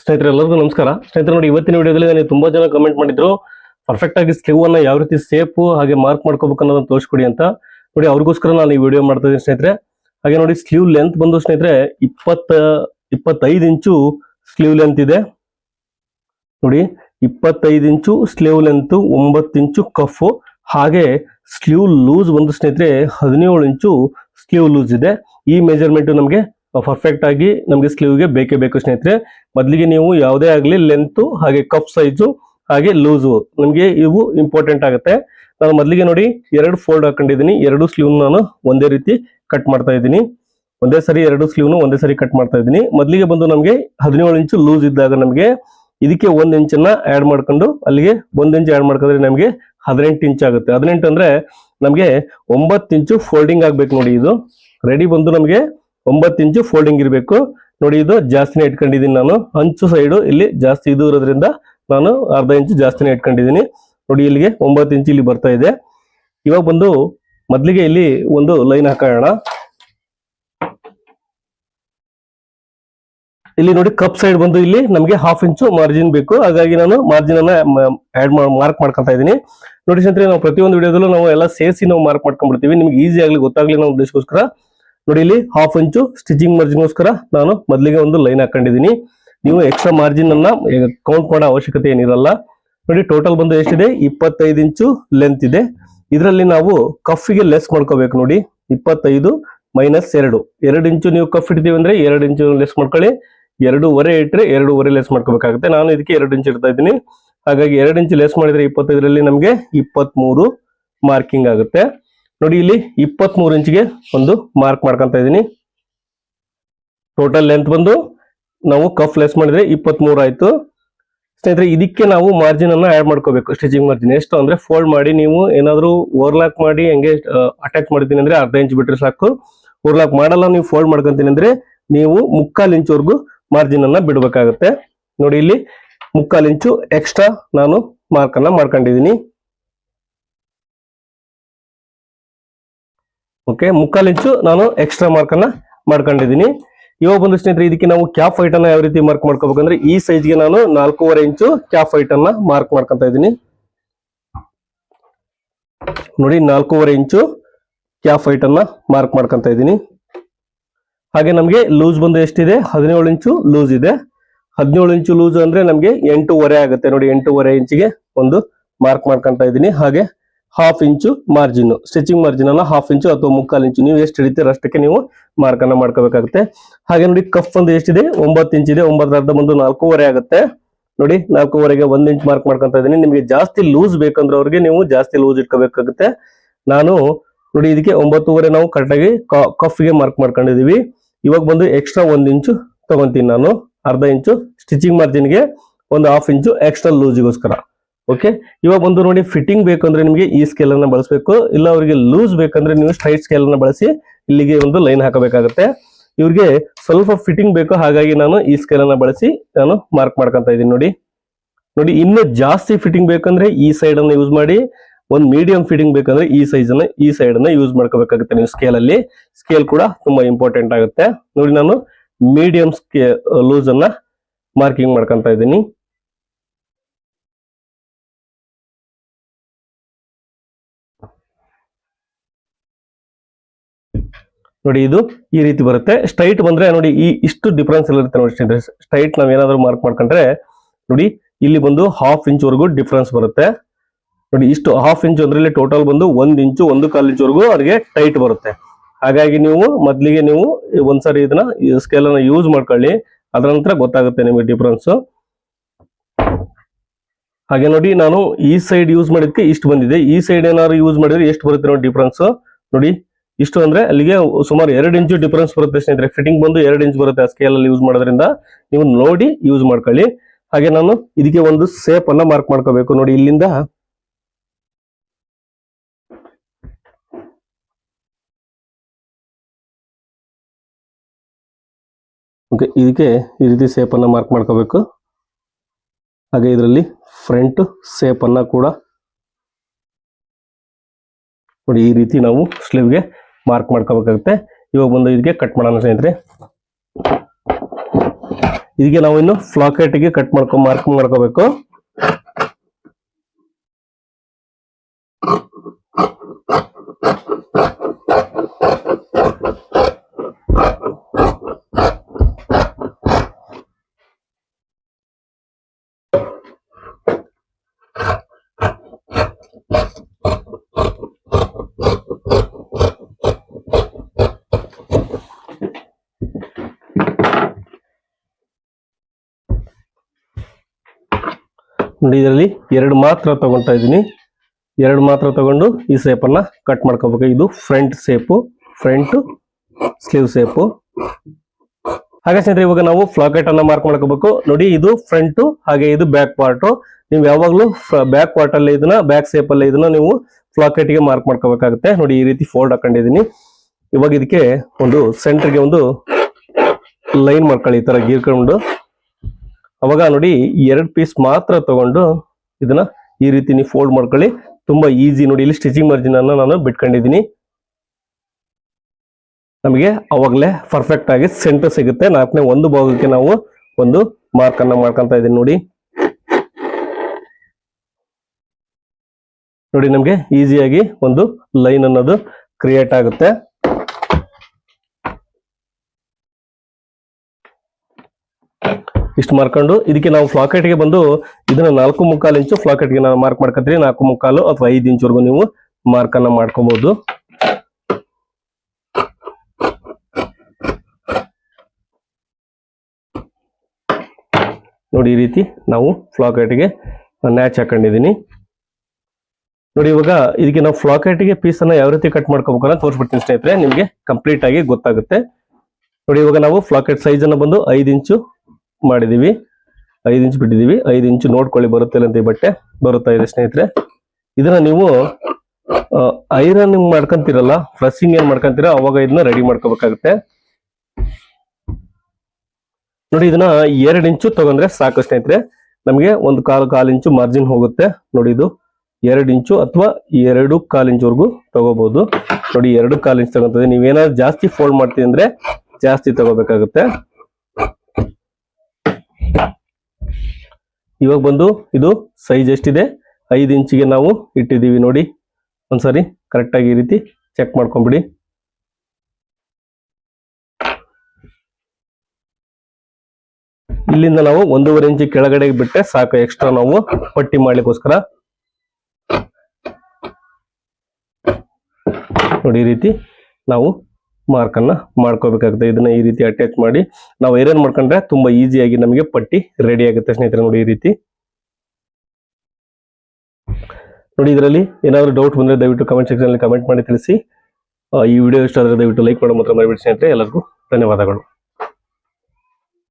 ಸ್ನೇಹಿತರೆ, ಎಲ್ಲರಿಗೂ ನಮಸ್ಕಾರ. ಸ್ನೇಹಿತರೆ, ನೋಡಿ, ಇವತ್ತಿನ ವಿಡಿಯೋದಲ್ಲಿ ನನಗೆ ತುಂಬಾ ಜನ ಕಮೆಂಟ್ ಮಾಡಿದ್ರು ಪರ್ಫೆಕ್ಟ್ ಆಗಿ ಸ್ಲಿವ್ ಅನ್ನ ಯಾವ ರೀತಿ ಸೇಫ್ ಹಾಗೆ ಮಾರ್ಕ್ ಮಾಡ್ಕೋಬೇಕು ಅನ್ನೋದನ್ನ ತೋರಿಸ್ಕೊಡಿ ಅಂತ. ನೋಡಿ, ಅವ್ರಿಗೋಸ್ಕರ ನಾನು ಈ ವಿಡಿಯೋ ಮಾಡ್ತಾ ಇದ್ದೀನಿ ಸ್ನೇಹಿತರೆ. ಹಾಗೆ ನೋಡಿ ಸ್ಲೀವ್ ಲೆಂತ್ ಬಂದು ಸ್ನೇಹಿತರೆ, ಇಪ್ಪತ್ತ, ಇಪ್ಪತ್ತೈದು ಇಂಚು ಸ್ಲೀವ್ ಲೆಂತ್ ಇದೆ. ನೋಡಿ, ಇಪ್ಪತ್ತೈದು ಇಂಚು ಸ್ಲೀವ್ ಲೆಂತ್ ಒಂಬತ್ತು ಇಂಚು ಕಫ್ ಹಾಗೆ ಸ್ಲೀವ್ ಲೂಸ್ ಬಂದು ಸ್ನೇಹಿತರೆ, ಹದಿನೇಳು ಇಂಚು ಸ್ಲೀವ್ ಲೂಸ್ ಇದೆ. ಈ ಮೆಜರ್ಮೆಂಟ್ ನಮಗೆ ಪರ್ಫೆಕ್ಟ್ ಆಗಿ ನಮಗೆ ಸ್ಲೀವ್ಗೆ ಬೇಕೇ ಬೇಕು ಸ್ನೇಹಿತರೆ. ಮೊದಲಿಗೆ ನೀವು ಯಾವುದೇ ಆಗಲಿ ಲೆಂತು ಹಾಗೆ ಕಪ್ ಸೈಜು ಹಾಗೆ ಲೂಸು ನಮಗೆ ಇವು ಇಂಪಾರ್ಟೆಂಟ್ ಆಗುತ್ತೆ. ನಾನು ಮೊದಲಿಗೆ ನೋಡಿ ಎರಡು ಫೋಲ್ಡ್ ಹಾಕೊಂಡಿದ್ದೀನಿ. ಎರಡು ಸ್ಲೀವ್ ನಾನು ಒಂದೇ ರೀತಿ ಕಟ್ ಮಾಡ್ತಾ ಇದ್ದೀನಿ. ಒಂದೇ ಸರಿ ಎರಡು ಸ್ಲೀವ್ನು ಒಂದೇ ಸರಿ ಕಟ್ ಮಾಡ್ತಾ ಇದ್ದೀನಿ. ಮೊದಲಿಗೆ ಬಂದು ನಮಗೆ ಹದಿನೇಳು ಇಂಚು ಲೂಸ್ ಇದ್ದಾಗ ನಮಗೆ ಇದಕ್ಕೆ ಒಂದು ಇಂಚನ್ನ ಆ್ಯಡ್ ಮಾಡ್ಕೊಂಡು ಅಲ್ಲಿಗೆ ಒಂದು ಇಂಚ್ ಆ್ಯಡ್ ಮಾಡ್ಕೊಂಡ್ರೆ ನಮಗೆ ಹದಿನೆಂಟು ಇಂಚ್ ಆಗುತ್ತೆ. ಹದಿನೆಂಟು ಅಂದರೆ ನಮಗೆ ಒಂಬತ್ತು ಇಂಚು ಫೋಲ್ಡಿಂಗ್ ಆಗ್ಬೇಕು ನೋಡಿ ಇದು. ರೆಡಿ ಬಂದು ನಮಗೆ ಒಂಬತ್ತು ಇಂಚು ಫೋಲ್ಡಿಂಗ್ ಇರಬೇಕು. ನೋಡಿ ಇದು ಜಾಸ್ತಿನೇ ಇಟ್ಕೊಂಡಿದ್ದೀನಿ ನಾನು. ಅಂಚು ಸೈಡು ಇಲ್ಲಿ ಜಾಸ್ತಿ ಇದು ಇರೋದ್ರಿಂದ ನಾನು ಅರ್ಧ ಇಂಚು ಜಾಸ್ತಿನೇ ಇಟ್ಕೊಂಡಿದ್ದೀನಿ. ನೋಡಿ ಇಲ್ಲಿಗೆ ಒಂಬತ್ತು ಇಂಚು ಇಲ್ಲಿ ಬರ್ತಾ ಇದೆ. ಇವಾಗ ಬಂದು ಮೊದಲಿಗೆ ಇಲ್ಲಿ ಒಂದು ಲೈನ್ ಹಾಕೋಣ. ಇಲ್ಲಿ ನೋಡಿ ಕಪ್ ಸೈಡ್ ಬಂದು ಇಲ್ಲಿ ನಮಗೆ ಹಾಫ್ ಇಂಚು ಮಾರ್ಜಿನ್ ಬೇಕು. ಹಾಗಾಗಿ ನಾನು ಮಾರ್ಜಿನ್ ಅನ್ನ ಆಡ್ ಮಾರ್ಕ್ ಮಾಡ್ಕೊತಾ ಇದ್ದೀನಿ. ನೋಡಿ ಸ್ನೇಹಿತರೆ, ನಾವು ಪ್ರತಿಯೊಂದು ವಿಡಿಯೋದಲ್ಲೂ ನಾವು ಎಲ್ಲ ಸೇರಿಸಿ ನಾವು ಮಾರ್ಕ್ ಮಾಡ್ಕೊಂಡ್ಬಿಡ್ತೀವಿ. ನಿಮ್ಗೆ ಈಸಿ ಆಗಲಿ ಗೊತ್ತಾಗ್ಲಿ ನಾವು ಉದ್ದೇಶಕ್ಕೋಸ್ಕರ ನೋಡಿ ಇಲ್ಲಿ ಹಾಫ್ ಇಂಚು ಸ್ಟಿಚಿಂಗ್ ಮಾರ್ಜಿನ್ಗೋಸ್ಕರ ನಾನು ಮೊದಲಿಗೆ ಒಂದು ಲೈನ್ ಹಾಕೊಂಡಿದ್ದೀನಿ ನೀವು ಎಕ್ಸ್ಟ್ರಾ ಮಾರ್ಜಿನ್ ಅನ್ನ ಕೌಂಟ್ ಮಾಡೋ ಅವಶ್ಯಕತೆ ಏನಿರಲ್ಲ. ನೋಡಿ ಟೋಟಲ್ ಬಂದು ಎಷ್ಟಿದೆ? ಇಪ್ಪತ್ತೈದು ಇಂಚು ಲೆಂತ್ ಇದೆ. ಇದರಲ್ಲಿ ನಾವು ಕಫಿಗೆ ಲೆಸ್ ಮಾಡ್ಕೋಬೇಕು ನೋಡಿ. ಇಪ್ಪತ್ತೈದು ಮೈನಸ್ ಎರಡು. ಎರಡು ಇಂಚು ನೀವು ಕಫ್ ಇಡ್ತೀವಿ ಅಂದ್ರೆ ಎರಡು ಇಂಚು ಲೆಸ್ ಮಾಡ್ಕೊಳ್ಳಿ. ಎರಡೂವರೆ ಇಟ್ಟರೆ ಎರಡೂವರೆ ಲೆಸ್ ಮಾಡ್ಕೋಬೇಕಾಗುತ್ತೆ. ನಾನು ಇದಕ್ಕೆ ಎರಡು ಇಂಚು ಇಡ್ತಾ ಇದ್ದೀನಿ. ಹಾಗಾಗಿ ಎರಡು ಇಂಚು ಲೆಸ್ ಮಾಡಿದ್ರೆ ಇಪ್ಪತ್ತೈದರಲ್ಲಿ ನಮಗೆ ಇಪ್ಪತ್ಮೂರು ಮಾರ್ಕಿಂಗ್ ಆಗುತ್ತೆ. ನೋಡಿ ಇಲ್ಲಿ ಇಪ್ಪತ್ಮೂರು ಇಂಚಿಗೆ ಒಂದು ಮಾರ್ಕ್ ಮಾಡ್ಕೊಂತ ಇದ್ದೀನಿ. ಟೋಟಲ್ ಲೆಂತ್ ಬಂದು ನಾವು ಕಫ್ ಲೆಸ್ ಮಾಡಿದ್ರೆ ಇಪ್ಪತ್ಮೂರು ಆಯ್ತು. ಸ್ನೇಹಿತರೆ, ಇದಕ್ಕೆ ನಾವು ಮಾರ್ಜಿನ್ ಅನ್ನ ಆಡ್ ಮಾಡ್ಕೋಬೇಕು ಸ್ಟಿಚಿಂಗ್ ಮಾರ್ಜಿನ್ ಎಷ್ಟು ಅಂದ್ರೆ ಫೋಲ್ಡ್ ಮಾಡಿ ನೀವು ಏನಾದರೂ ಓವರ್ಲಾಕ್ ಮಾಡಿ ಹೆಂಗೆ ಅಟ್ಯಾಚ್ ಮಾಡಿದ್ದೀನಿ ಅಂದ್ರೆ ಅರ್ಧ ಇಂಚ್ ಬಿಟ್ಟರೆ ಸಾಕು. ಓವರ್ಲಾಕ್ ಮಾಡಲ್ಲ, ನೀವು ಫೋಲ್ಡ್ ಮಾಡ್ಕೊಂತೀನಿ ಅಂದ್ರೆ ನೀವು ಮುಕ್ಕಾಲ್ ಇಂಚ್ವರೆಗೂ ಮಾರ್ಜಿನ್ ಅನ್ನ ಬಿಡಬೇಕಾಗುತ್ತೆ. ನೋಡಿ ಇಲ್ಲಿ ಮುಕ್ಕಾಲು ಇಂಚು ಎಕ್ಸ್ಟ್ರಾ ನಾನು ಮಾರ್ಕ್ ಅನ್ನ ಮಾಡ್ಕೊಂಡಿದ್ದೀನಿ. ಓಕೆ ಮುಕ್ಕಾಲ್ ಇಂಚು ನಾನು ಎಕ್ಸ್ಟ್ರಾ ಮಾರ್ಕ್ ಅನ್ನ ಮಾಡ್ಕೊಂಡಿದ್ದೀನಿ. ಇವಾಗ ಬಂದು ಸ್ನೇಹಿತರೆ, ಇದಕ್ಕೆ ನಾವು ಕ್ಯಾಪ್ ಹೈಟ್ ಅನ್ನ ಯಾವ ರೀತಿ ಮಾರ್ಕ್ ಮಾಡ್ಕೋಬೇಕಂದ್ರೆ, ಈ ಸೈಜ್ಗೆ ನಾನು ನಾಲ್ಕೂವರೆ ಇಂಚು ಕ್ಯಾಪ್ ಹೈಟ್ ಅನ್ನ ಮಾರ್ಕ್ ಮಾಡ್ಕೊಂತ ಇದ್ದೀನಿ. ನೋಡಿ, ನಾಲ್ಕೂವರೆ ಇಂಚು ಕ್ಯಾಪ್ ಹೈಟ್ ಅನ್ನ ಮಾರ್ಕ್ ಮಾಡ್ಕೊಂತ ಇದ್ದೀನಿ. ಹಾಗೆ ನಮಗೆ ಲೂಸ್ ಬಂದು ಎಷ್ಟಿದೆ? ಹದಿನೇಳು ಇಂಚು ಲೂಸ್ ಇದೆ. ಹದಿನೇಳು ಇಂಚು ಲೂಸ್ ಅಂದ್ರೆ ನಮಗೆ ಎಂಟೂವರೆ ಆಗುತ್ತೆ. ನೋಡಿ, ಎಂಟೂವರೆ ಇಂಚಿಗೆ ಒಂದು ಮಾರ್ಕ್ ಮಾಡ್ಕೊಂತ ಇದ್ದೀನಿ. ಹಾಗೆ ಹಾಫ್ ಇಂಚು ಮಾರ್ಜಿನ್ ಸ್ಟಿಚಿಂಗ್ ಮಾರ್ಜಿನ್ ಅನ್ನ ಹಾಫ್ ಇಂಚು ಅಥವಾ ಮುಕ್ಕಾಲು ಇಂಚು ನೀವು ಎಷ್ಟು ಹಿಡಿತೀರ ಅಷ್ಟಕ್ಕೆ ನೀವು ಮಾರ್ಕ್ ಅನ್ನ ಮಾಡ್ಕೋಬೇಕಾಗುತ್ತೆ. ಹಾಗೆ ನೋಡಿ ಕಫ್ ಒಂದು ಎಷ್ಟಿದೆ? ಒಂಬತ್ತು ಇಂಚ್ ಇದೆ ಅರ್ಧ ಬಂದು ನಾಲ್ಕೂವರೆ ಆಗುತ್ತೆ. ನೋಡಿ, ನಾಲ್ಕೂವರೆಗೆ ಒಂದು ಇಂಚ್ ಮಾರ್ಕ್ ಮಾಡ್ಕೊಂತ ಇದ್ದೀನಿ. ನಿಮಗೆ ಜಾಸ್ತಿ ಲೂಸ್ ಬೇಕಂದ್ರೆ ಅವ್ರಿಗೆ ನೀವು ಜಾಸ್ತಿ ಲೂಸ್ ಇಟ್ಕೋಬೇಕಾಗುತ್ತೆ. ನಾನು ನೋಡಿ, ಇದಕ್ಕೆ ಒಂಬತ್ತುವರೆ ನಾವು ಕರೆಕ್ಟಾಗಿ ಕಫ್ಗೆ ಮಾರ್ಕ್ ಮಾಡ್ಕೊಂಡಿದೀವಿ ಇವಾಗ ಬಂದು ಎಕ್ಸ್ಟ್ರಾ ಒಂದ್ ಇಂಚು ತಗೊಂತೀನಿ ನಾನು. ಅರ್ಧ ಇಂಚು ಸ್ಟಿಚಿಂಗ್ ಮಾರ್ಜಿನ್ಗೆ ಒಂದು ಹಾಫ್ ಇಂಚು ಎಕ್ಸ್ಟ್ರಾ ಲೂಸ್ಗೋಸ್ಕರ ಓಕೆ ಇವಾಗ ಒಂದು ನೋಡಿ ಫಿಟ್ಟಿಂಗ್ ಬೇಕಂದ್ರೆ ನಿಮಗೆ ಈ ಸ್ಕೇಲ್ ಅನ್ನ ಬಳಸಬೇಕು. ಇಲ್ಲ ಅವರಿಗೆ ಲೂಸ್ ಬೇಕಂದ್ರೆ ನೀವು ಸ್ಟ್ರೈಟ್ ಸ್ಕೇಲ್ ಅನ್ನ ಬಳಸಿ ಇಲ್ಲಿಗೆ ಒಂದು ಲೈನ್ ಹಾಕಬೇಕಾಗುತ್ತೆ. ಇವ್ರಿಗೆ ಸ್ವಲ್ಪ ಫಿಟ್ಟಿಂಗ್ ಬೇಕು ಹಾಗಾಗಿ ನಾನು ಈ ಸ್ಕೇಲ್ ಅನ್ನ ಬಳಸಿ ನಾನು ಮಾರ್ಕ್ ಮಾಡ್ಕೊಂತ ಇದ್ದೀನಿ ನೋಡಿ. ನೋಡಿ, ಇನ್ನೂ ಜಾಸ್ತಿ ಫಿಟ್ಟಿಂಗ್ ಬೇಕಂದ್ರೆ ಈ ಸೈಡ್ ಅನ್ನ ಯೂಸ್ ಮಾಡಿ, ಒಂದು ಮೀಡಿಯಂ ಫಿಟ್ಟಿಂಗ್ ಬೇಕಂದ್ರೆ ಈ ಸೈಜ್ ಅನ್ನ, ಈ ಸೈಡ್ ಅನ್ನ ಯೂಸ್ ಮಾಡ್ಕೋಬೇಕಾಗುತ್ತೆ ನೀವು ಸ್ಕೇಲ್ ಅಲ್ಲಿ. ಸ್ಕೇಲ್ ಕೂಡ ತುಂಬಾ ಇಂಪಾರ್ಟೆಂಟ್ ಆಗುತ್ತೆ. ನೋಡಿ, ನಾನು ಮೀಡಿಯಂ ಸ್ಕೇ ಲೂಸ್ ಅನ್ನ ಮಾರ್ಕಿಂಗ್ ಮಾಡ್ಕೊಂತ ಇದ್ದೀನಿ. ನೋಡಿ ಇದು ಈ ರೀತಿ ಬರುತ್ತೆ. ಸ್ಟ್ರೈಟ್ ಬಂದ್ರೆ ನೋಡಿ ಈ ಇಷ್ಟು ಡಿಫ್ರೆನ್ಸ್ ಎಲ್ಲ ಇರುತ್ತೆ ನೋಡಿ ಸ್ಟ್ರೈಟ್ ನಾವ್ ಏನಾದ್ರು ಮಾರ್ಕ್ ಮಾಡ್ಕೊಂಡ್ರೆ ನೋಡಿ ಇಲ್ಲಿ ಬಂದು ಹಾಫ್ ಇಂಚ್ ವರೆಗೂ ಡಿಫ್ರೆನ್ಸ್ ಬರುತ್ತೆ. ನೋಡಿ ಇಷ್ಟು ಹಾಫ್ ಇಂಚ್ ಅಂದ್ರೆ ಟೋಟಲ್ ಬಂದು ಒಂದ್ ಇಂಚು ಒಂದು ಕಾಲು ಇಂಚ್ ವರೆಗೂ ಅವ್ರಿಗೆ ಟೈಟ್ ಬರುತ್ತೆ. ಹಾಗಾಗಿ ನೀವು ಮೊದಲಿಗೆ ನೀವು ಒಂದ್ಸರಿ ಇದನ್ನ ಸ್ಕೇಲ್ ಅನ್ನ ಯೂಸ್ ಮಾಡ್ಕೊಳ್ಳಿ. ಅದರ ನಂತರ ಗೊತ್ತಾಗುತ್ತೆ ನಿಮಗೆ ಡಿಫ್ರೆನ್ಸ್ ಹಾಗೆ ನೋಡಿ ನಾನು ಈ ಸೈಡ್ ಯೂಸ್ ಮಾಡಿದ್ಕೆ ಇಷ್ಟು ಬಂದಿದೆ. ಈ ಸೈಡ್ ಏನಾದ್ರು ಯೂಸ್ ಮಾಡಿದ್ರೆ ಎಷ್ಟು ಬರುತ್ತೆ ನೋಡಿ ಡಿಫ್ರೆನ್ಸ್ ನೋಡಿ ಇಷ್ಟು ಅಂದ್ರೆ ಅಲ್ಲಿಗೆ ಸುಮಾರು ಎರಡು ಇಂಚು ಡಿಫ್ರೆನ್ಸ್ ಬರುತ್ತೆ ಸ್ನೇಹಿತರೆ. ಫಿಟ್ಟಿಂಗ್ ಬಂದು ಎರಡು ಇಂಚ್ ಬರುತ್ತೆ ಆ ಸ್ಕೇಲ್ ಅಲ್ಲಿ ಯೂಸ್ ಮಾಡೋದ್ರಿಂದ. ನೀವು ನೋಡಿ ಯೂಸ್ ಮಾಡ್ಕೊಳ್ಳಿ. ಹಾಗೆ ನಾನು ಇದಕ್ಕೆ ಒಂದು ಸೇಪ್ ಅನ್ನ ಮಾರ್ಕ್ ಮಾಡ್ಕೋಬೇಕು. ನೋಡಿ ಇಲ್ಲಿಂದ. ಓಕೆ ಇದಕ್ಕೆ ಈ ರೀತಿ ಸೇಪ್ ಅನ್ನ ಮಾರ್ಕ್ ಮಾಡ್ಕೋಬೇಕು. ಹಾಗೆ ಇದರಲ್ಲಿ ಫ್ರಂಟ್ ಸೇಪ್ ಅನ್ನ ಕೂಡ. ನೋಡಿ ಈ ರೀತಿ ನಾವು ಸ್ಲೀವ್ಗೆ ಮಾರ್ಕ್ ಮಾಡ್ಕೋಬೇಕಾಗುತ್ತೆ. ಇವಾಗ ಬಂದು ಇದಕ್ಕೆ ಕಟ್ ಮಾಡೋಣ ಸ್ನೇಹಿತರೆ. ಇದಕ್ಕೆ ನಾವು ಇನ್ನು ಫ್ಲಾಕೆಟ್ಗೆ ಕಟ್ ಮಾಡ್ಕೊ ಮಾರ್ಕ್ ಮಾಡ್ಕೋಬೇಕು. ನೋಡಿ, ಇದರಲ್ಲಿ ಎರಡು ಮಾತ್ರ ತಗೊಳ್ತಾ ಇದ್ದೀನಿ. ಎರಡು ಮಾತ್ರ ತಗೊಂಡು ಈ ಸೇಪನ್ನು ಕಟ್ ಮಾಡ್ಕೋಬೇಕು. ಇದು front shape front sleeve shape ಹಾಗೆ ಸ್ನೇಹಿತರೆ, ಇವಾಗ ನಾವು ಫ್ಲಾಕೆಟ್ ಅನ್ನ ಮಾರ್ಕ್ ಮಾಡ್ಕೋಬೇಕು. ನೋಡಿ, ಇದು ಫ್ರಂಟ್ ಹಾಗೆ ಇದು ಬ್ಯಾಕ್ ಪಾರ್ಟ್ ನೀವು ಯಾವಾಗಲೂ ಬ್ಯಾಕ್ ಪಾರ್ಟ್ ಅಲ್ಲಿ ಇದನ್ನ ಬ್ಯಾಕ್ ಸೇಪ್ ಅಲ್ಲಿ ಇದನ್ನ ನೀವು ಫ್ಲಾಕೆಟ್ಗೆ ಮಾರ್ಕ್ ಮಾಡ್ಕೋಬೇಕಾಗುತ್ತೆ. ನೋಡಿ, ಈ ರೀತಿ ಫೋಲ್ಡ್ ಹಾಕೊಂಡಿದೀನಿ ಇವಾಗ ಇದಕ್ಕೆ ಒಂದು ಸೆಂಟರ್ಗೆ ಒಂದು ಲೈನ್ ಮಾಡ್ಕೊಳ್ಳಿ, ಈ ತರ ಗೀರ್ಕೊಂಡು. ಅವಾಗ ನೋಡಿ ಎರಡು ಪೀಸ್ ಮಾತ್ರ ತಗೊಂಡು ಇದನ್ನ ಈ ರೀತಿ ನೀವು ಫೋಲ್ಡ್ ಮಾಡ್ಕೊಳ್ಳಿ. ತುಂಬಾ ಈಸಿ ನೋಡಿ ಇಲ್ಲಿ ಸ್ಟಿಚಿಂಗ್ ಮಾರ್ಜಿನ್ ಅನ್ನ ನಾನು ಬಿಟ್ಕೊಂಡಿದ್ದೀನಿ. ನಮಗೆ ಅವಾಗಲೇ ಪರ್ಫೆಕ್ಟ್ ಆಗಿ ಸೆಂಟರ್ ಸಿಗುತ್ತೆ. ನಾಲ್ಕನೇ ಒಂದು ಭಾಗಕ್ಕೆ ನಾವು ಒಂದು ಮಾರ್ಕ್ ಅನ್ನ ಮಾಡ್ಕೊಂತ ಇದೀನಿ ನೋಡಿ. ನೋಡಿ ನಮಗೆ ಈಸಿಯಾಗಿ ಒಂದು ಲೈನ್ ಅನ್ನೋದು ಕ್ರಿಯೇಟ್ ಆಗುತ್ತೆ. ಇಷ್ಟು ಮಾರ್ಕೊಂಡು ಇದಕ್ಕೆ ನಾವು ಫ್ಲಾಕೆಟ್ಗೆ ಬಂದು ಇದನ್ನ ನಾಲ್ಕು ಮುಕ್ಕಾಲು ಇಂಚು ಫ್ಲಾಕೆಟ್ಗೆ ನಾವು ಮಾರ್ಕ್ ಮಾಡ್ಕೊತೀರಿ ನಾಲ್ಕು ಮುಕ್ಕಾಲು ಅಥವಾ ಐದು ಇಂಚ್ವರೆಗೂ ನೀವು ಮಾರ್ಕ್ ಅನ್ನ ಮಾಡ್ಕೋಬಹುದು ನೋಡಿ ಈ ರೀತಿ ನಾವು ಫ್ಲಾಕೆಟ್ಗೆ ನ್ಯಾಚ್ ಹಾಕೊಂಡಿದೀನಿ. ನೋಡಿ ಇವಾಗ ಇದಕ್ಕೆ ನಾವು ಫ್ಲಾಕೆಟ್ಗೆ ಪೀಸ್ ಅನ್ನ ಯಾವ ರೀತಿ ಕಟ್ ಮಾಡ್ಕೋಬೇಕು ಅಂತ ತೋರಿಸ್ಬಿಡ್ತೀನಿ ಸ್ನೇಹಿತರೆ, ನಿಮ್ಗೆ ಕಂಪ್ಲೀಟ್ ಆಗಿ ಗೊತ್ತಾಗುತ್ತೆ. ನೋಡಿ ಇವಾಗ ನಾವು ಫ್ಲಾಕೆಟ್ ಸೈಜ್ ಅನ್ನ ಬಂದು ಐದು ಇಂಚು ಮಾಡಿದೀವಿ. ಐದು ಇಂಚ್ ಬಿಟ್ಟಿದೀವಿ. ಐದು ಇಂಚು ನೋಡ್ಕೊಳ್ಳಿ ಬರುತ್ತೆ ಅಂತ ಈ ಬಟ್ಟೆ. ಬರುತ್ತಾ ಇದೆ ಸ್ನೇಹಿತರೆ? ಇದನ್ನ ನೀವು ಐರನ್ ಮಾಡ್ಕೊಂತೀರಲ್ಲ ಫ್ಲಸ್ಸಿಂಗ್ ಏನ್ ಮಾಡ್ಕೊಂತೀರ, ಅವಾಗ ಇದನ್ನ ರೆಡಿ ಮಾಡ್ಕೋಬೇಕಾಗುತ್ತೆ. ನೋಡಿ, ಇದನ್ನ ಎರಡು ಇಂಚು ತಗೊಂಡ್ರೆ ಸಾಕು ಸ್ನೇಹಿತರೆ. ನಮಗೆ ಒಂದು ಕಾಲು ಕಾಲು ಇಂಚು ಮಾರ್ಜಿನ್ ಹೋಗುತ್ತೆ. ನೋಡಿ ಇದು. ಎರಡು ಇಂಚು ಅಥವಾ ಎರಡು ಕಾಲು ಇಂಚ್ವರೆಗೂ ತಗೋಬಹುದು ನೋಡಿ, ಎರಡು ಕಾಲು ಇಂಚ್ ತಗೊಂತದೆ. ನೀವೇನಾದ್ರು ಜಾಸ್ತಿ ಫೋಲ್ಡ್ ಮಾಡ್ತೀವಿ ಅಂದ್ರೆ ಜಾಸ್ತಿ ತಗೋಬೇಕಾಗುತ್ತೆ. ಇವಾಗ ಬಂದು ಇದು ಸೈಜ್ ಎಷ್ಟಿದೆ? ಐದು ಇಂಚಿಗೆ ನಾವು ಇಟ್ಟಿದ್ದೀವಿ ನೋಡಿ. ಒಂದ್ಸರಿ ಕರೆಕ್ಟಾಗಿ ಈ ರೀತಿ ಚೆಕ್ ಮಾಡ್ಕೊಂಬಿಡಿ. ಇಲ್ಲಿಂದ ನಾವು ಒಂದೂವರೆ ಇಂಚು ಕೆಳಗಡೆ ಬಿಟ್ಟರೆ ಸಾಕು ಎಕ್ಸ್ಟ್ರಾ ನಾವು ಪಟ್ಟಿ ಮಾಡ್ಲಿಕ್ಕೋಸ್ಕರ. ನೋಡಿ ಈ ರೀತಿ ನಾವು ಮಾರ್ಕ್ ಅನ್ನ ಮಾಡ್ಕೋಬೇಕಾಗುತ್ತೆ. ಇದನ್ನ ಈ ರೀತಿ ಅಟ್ಯಾಚ್ ಮಾಡಿ ನಾವು ಐರನ್ ಮಾಡ್ಕೊಂಡ್ರೆ ತುಂಬಾ ಈಸಿಯಾಗಿ ನಮಗೆ ಪಟ್ಟಿ ರೆಡಿ ಆಗುತ್ತೆ ಸ್ನೇಹಿತರೆ ನೋಡಿ ಈ ರೀತಿ. ನೋಡಿ ಇದರಲ್ಲಿ ಏನಾದರೂ ಡೌಟ್ ಬಂದ್ರೆ ದಯವಿಟ್ಟು ಕಮೆಂಟ್ ಸೆಕ್ಷನ್ ಅಲ್ಲಿ ಕಮೆಂಟ್ ಮಾಡಿ ತಿಳಿಸಿ. ಈ ವಿಡಿಯೋ ಇಷ್ಟ ಆದರೆ ದಯವಿಟ್ಟು ಲೈಕ್ ಮಾಡೋ ಮಾತ್ರ ಮಾಡಿಬಿಡಿ ಸ್ನೇಹಿತರೆ. ಎಲ್ಲರಿಗೂ ಧನ್ಯವಾದಗಳು.